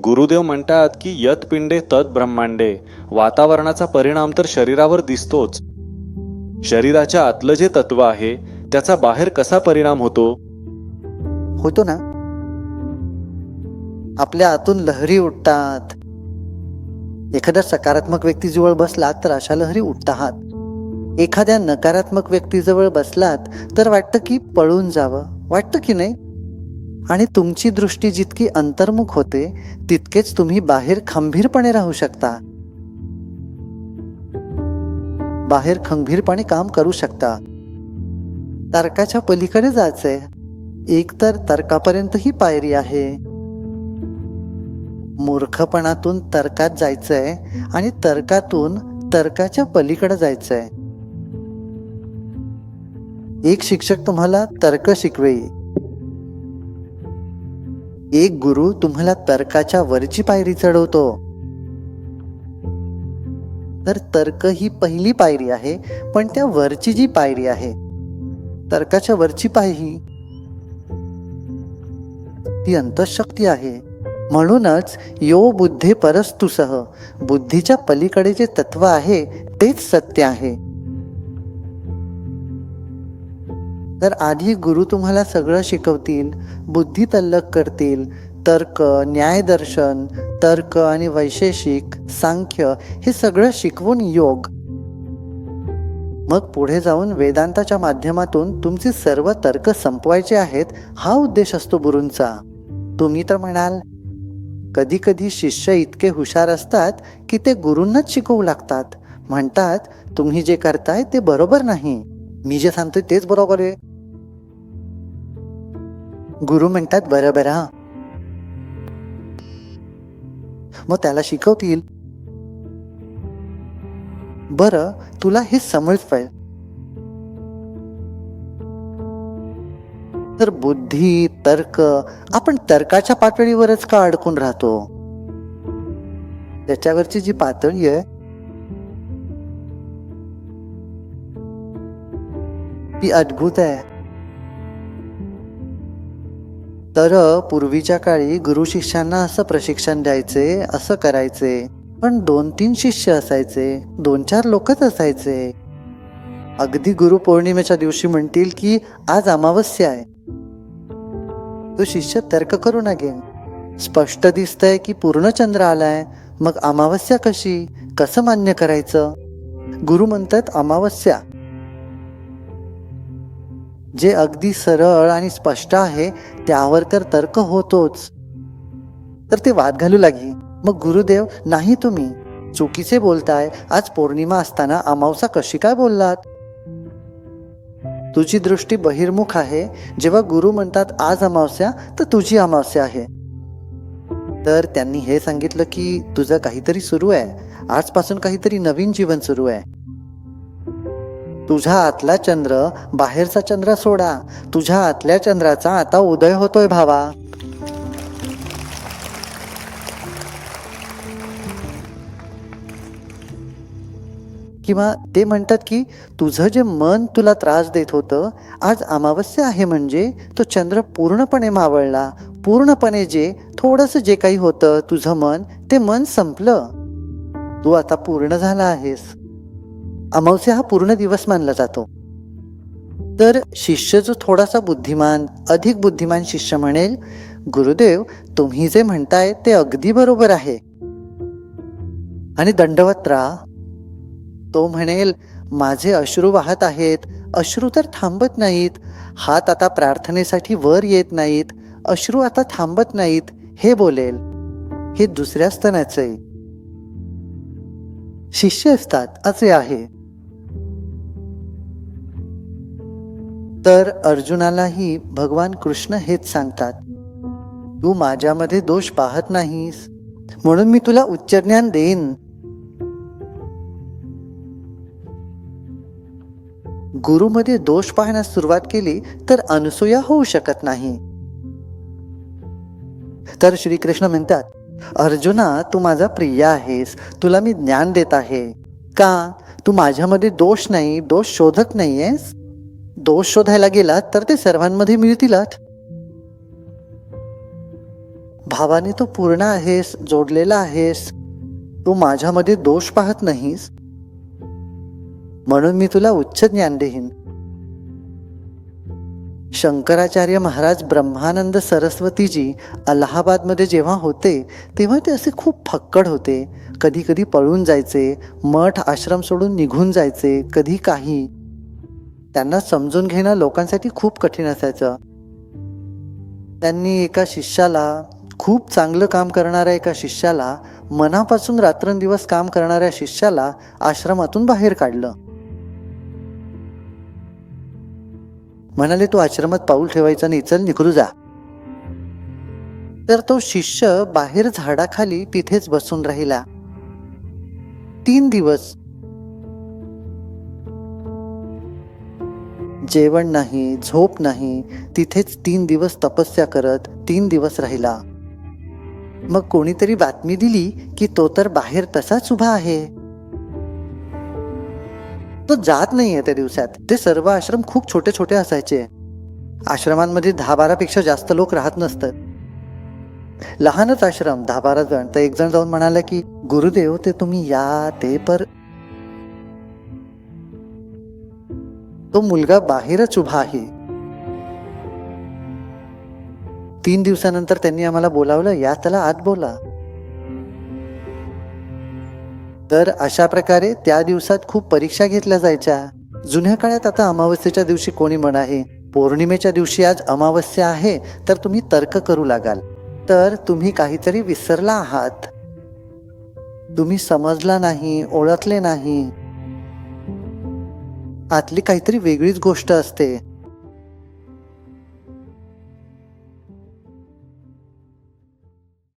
गुरुदेव म्हणतात की यत पिंडे तत ब्रह्मांडे. वातावरणाचा परिणाम तर शरीरावर दिसतोच. शरीराच्या आतलं जे तत्व आहे त्याचा बाहेर कसा परिणाम होतो? होतो ना. आपल्या आतून लहरी उठतात. एखाद्या सकारात्मक व्यक्ती जवळ बसला तर अशा लहरी उठतात. एखाद्या नकारात्मक व्यक्तीजवळ बसलात तर वाटतं की पळून जावं. वाटतं की नाही? आणि तुमची दृष्टी जितकी अंतर्मुख होते तितकेच तुम्ही बाहेर खंबीरपणे राहू शकता. बाहेर खंबीरपणे काम करू शकता. तर्काच्या पलीकडे जायचंय. एक तर तर्कापर्यंत ही पायरी आहे. मूर्खपणातून तर्कात जायचंय आणि तर्कातून तर्काच्या पलीकडे जायचंय. एक शिक्षक तुम्हाला तर्क शिकवेल. एक गुरु तुम्हाला तर्काच्या वरची पायरी चढवतो. तर तर्क ही पहिली पायरी आहे पण त्या वरची जी पायरी आहे तर्काच्या वरची पायरी ती अंतशक्ती आहे. म्हणूनच यो बुद्धे परस्तुसह बुद्धीच्या पलीकडे जे तत्व आहे तेच सत्य आहे. तर आधी गुरु तुम्हाला सगळं शिकवतील बुद्धी तल्लक करतील तर्क न्यायदर्शन तर्क आणि वैशेषिक सांख्य हे सगळं शिकवून योग. मग पुढे जाऊन वेदांताच्या माध्यमातून तुमचे सर्व तर्क संपवायचे आहेत हा उद्देश असतो गुरूंचा. तुम्ही तर म्हणाल कधी कधी शिष्य इतके हुशार असतात की ते गुरूंनाच शिकवू लागतात. म्हणतात तुम्ही जे करताय ते बरोबर नाही. मी जे सांगतोय तेच बरोबर आहे. गुरु म्हणतात बरोबर हा. मग त्याला शिकवतील बर तुला हे समज पाहिजे. तर बुद्धी तर्क आपण तर्काच्या पातळीवरच का अडकून राहतो? त्याच्यावरची जी पातळी आहे ती अद्भुत आहे. तर पूर्वीच्या काळी गुरु शिष्यांना असं प्रशिक्षण द्यायचे असं करायचे. पण दोन तीन शिष्य असायचे दोन चार लोकच असायचे. अगदी गुरु पौर्णिमेच्या दिवशी म्हणतील की आज अमावस्या आहे. तो शिष्य तर्क करू लागेल स्पष्ट दिसतंय की पूर्ण चंद्र आलाय. मग अमावस्या कशी? कसं मान्य करायचं? गुरु म्हणतात अमावस्या. जे अगदी सरळ आणि स्पष्ट आहे त्यावर तर तर्क होतोच. तर ते वाद घालू लागी. मग गुरुदेव नाही तुम्ही. चुकीचे बोलताय. आज पौर्णिमा असताना अमावसा कशी काय बोललात? तुझी दृष्टी बहिर्मुख आहे. जेव्हा गुरु म्हणतात आज अमावस्या तर तुझी अमावस्या आहे. तर त्यांनी हे सांगितलं की तुझं काहीतरी सुरू आहे. आजपासून काहीतरी नवीन जीवन सुरू आहे. तुझ्या आतला चंद्र बाहेरचा चंद्र सोडा. तुझ्या आतल्या चंद्राचा आता उदय होतोय भावा. किंवा ते म्हणतात की तुझं जे मन तुला त्रास देत होतं आज अमावस्या आहे म्हणजे तो चंद्र पूर्णपणे मावळला. पूर्णपणे जे थोडंसं जे काही होतं तुझं मन ते मन संपलं. तू आता पूर्ण झाला आहेस. अमावस्या हा पूर्ण दिवस मानला जातो. तर शिष्य जो थोडासा बुद्धिमान अधिक बुद्धिमान शिष्य म्हणेल गुरुदेव तुम्ही जे म्हणताय ते अगदी बरोबर आहे. आणि दंडवत राहा. तो म्हणेल माझे अश्रू वाहत आहेत अश्रू तर थांबत नाहीत हात आता प्रार्थनेसाठी वर येत नाहीत अश्रू आता थांबत नाहीत हे बोलेल. हे दुसऱ्या स्तनाचे. शिष्य असतात असे आहे. तर अर्जुनालाही भगवान कृष्ण हेच सांगतात तू माझ्यामध्ये दोष पाहत नाहीस म्हणून मी तुला उच्च ज्ञान देईन. गुरुमध्ये दोष पाहण्यास सुरुवात केली तर अनुसूया होऊ शकत नाही. तर श्रीकृष्ण म्हणतात अर्जुना तू माझा प्रिय आहेस तुला मी ज्ञान देत आहे. का? तू माझ्यामध्ये दोष नाही दोष शोधत नाहीयेस? दोष शोधायला गेलात तर ते सर्वांमध्ये मिळतीलात भावाने तू पूर्ण आहेस जोडलेला आहेस. तू माझ्यामध्ये दोष पाहत नाहीस. म्हणून मी तुला उच्च ज्ञान देईन. शंकराचार्य महाराज ब्रह्मानंद सरस्वतीजी अलाहाबादमध्ये जेव्हा होते तेव्हा ते असे खूप फक्कड होते. कधी कधी पळून जायचे मठ आश्रम सोडून निघून जायचे कधी काही. त्यांना समजून घेणं लोकांसाठी खूप कठीण असायचं. त्यांनी एका शिष्याला खूप चांगलं काम करणाऱ्या एका शिष्याला मनापासून रात्रंदिवस काम करणाऱ्या शिष्याला आश्रमातून बाहेर काढलं. म्हणाले तू आश्रमात पाऊल ठेवायचं नाही चल निघू जा. तर तो शिष्य बाहेर झाडाखाली तिथेच बसून राहिला. तीन दिवस जेवण नाही झोप नाही तिथेच तीन दिवस तपस्या करत तीन दिवस राहिला. मग कोणीतरी बातमी दिली की तो तर बाहेर तसाच उभा आहे. तो जात नाहीये त्या दिवसात. ते सर्व आश्रम खूप छोटे छोटे असायचे. आश्रमांमध्ये दहा बारापेक्षा जास्त लोक राहत नसतात. लहानच आश्रम दहा बारा जण. तर एक जण जाऊन म्हणाला की गुरुदेव ते तुम्ही या ते पर तो मुलगा बाहेरच उभा आहे. तीन दिवसानंतर त्यांनी आम्हाला बोलावलं या त्याला आत बोला. तर अशा प्रकारे त्या दिवसात खूप परीक्षा घेतल्या जायच्या. जुन्या काळात आता अमावस्येच्या दिवशी कोणी म्हण आहे पौर्णिमेच्या दिवशी आज अमावस्या आहे तर तुम्ही तर्क करू लागाल. तर तुम्ही काहीतरी विसरला आहात. तुम्ही समजला नाही ओळखले नाही. आतली काहीतरी वेगळीच गोष्ट असते.